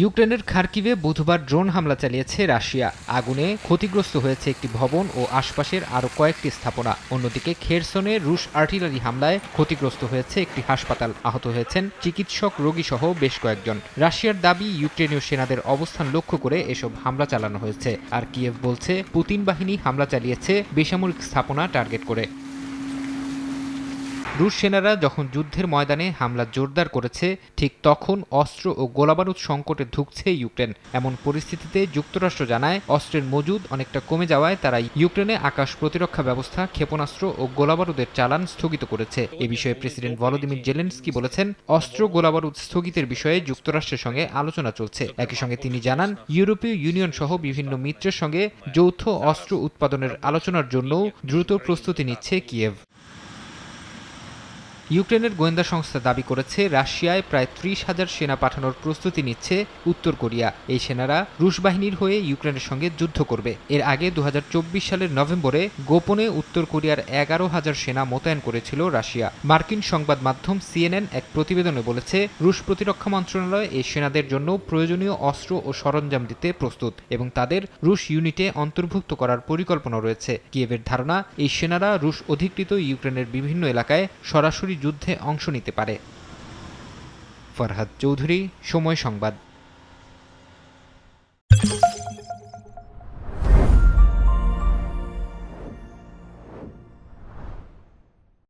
ইউক্রেনের খার্কিভে বুধবার ড্রোন হামলা চালিয়েছে রাশিয়া। আগুনে ক্ষতিগ্রস্ত হয়েছে একটি ভবন ও আশপাশের আরও কয়েকটি স্থাপনা। অন্যদিকে খেরসনে রুশ আর্টিলারি হামলায় ক্ষতিগ্রস্ত হয়েছে একটি হাসপাতাল। আহত হয়েছেন চিকিৎসক রোগীসহ বেশ কয়েকজন। রাশিয়ার দাবি, ইউক্রেনীয় সেনাদের অবস্থান লক্ষ্য করে এসব হামলা চালানো হয়েছে। আর কিয়েভ বলছে, পুতিন বাহিনী হামলা চালিয়েছে বেসামরিক স্থাপনা টার্গেট করে। রুশ সেনারা যখন যুদ্ধের ময়দানে হামলা জোরদার করেছে, ঠিক তখন অস্ত্র ও গোলাবারুদ সংকটে ধুঁকছে ইউক্রেন। এমন পরিস্থিতিতে যুক্তরাষ্ট্র জানায়, অস্ত্রের মজুদ অনেকটা কমে যাওয়ায় তারা ইউক্রেনে আকাশ প্রতিরক্ষা ব্যবস্থা, ক্ষেপণাস্ত্র ও গোলাবারুদের চালান স্থগিত করেছে। এ বিষয়ে প্রেসিডেন্ট ভলোদিমির জেলেনস্কি বলেছেন, অস্ত্র গোলাবারুদ স্থগিতের বিষয়ে যুক্তরাষ্ট্রের সঙ্গে আলোচনা চলছে। একই সঙ্গে তিনি জানান, ইউরোপীয় ইউনিয়ন সহ বিভিন্ন মিত্রের সঙ্গে যৌথ অস্ত্র উৎপাদনের আলোচনার জন্যও দ্রুত প্রস্তুতি নিচ্ছে কিয়েভ। ইউক্রেনের গোয়েন্দা সংস্থা দাবি করেছে, রাশিয়ায় প্রায় ত্রিশ হাজার সেনা পাঠানোর প্রস্তুতি নিচ্ছে উত্তর কোরিয়া। এই সেনারা রুশ বাহিনীর হয়ে ইউক্রেনের সঙ্গে যুদ্ধ করবে। এর আগে দু হাজার চব্বিশ সালের নভেম্বরে গোপনে উত্তর কোরিয়ার এগারো হাজার সেনা মোতায়েন করেছিল রাশিয়া। মার্কিন সংবাদ মাধ্যম সিএনএন এক প্রতিবেদনে বলেছে, রুশ প্রতিরক্ষা মন্ত্রণালয় এই সেনাদের জন্য প্রয়োজনীয় অস্ত্র ও সরঞ্জাম দিতে প্রস্তুত এবং তাদের রুশ ইউনিটে অন্তর্ভুক্ত করার পরিকল্পনা রয়েছে। কিয়েভের ধারণা, এই সেনারা রুশ অধিকৃত ইউক্রেনের বিভিন্ন এলাকায় সরাসরি যুদ্ধে অংশ নিতে পারে। ফরহাদ চৌধুরী সময় সংবাদ।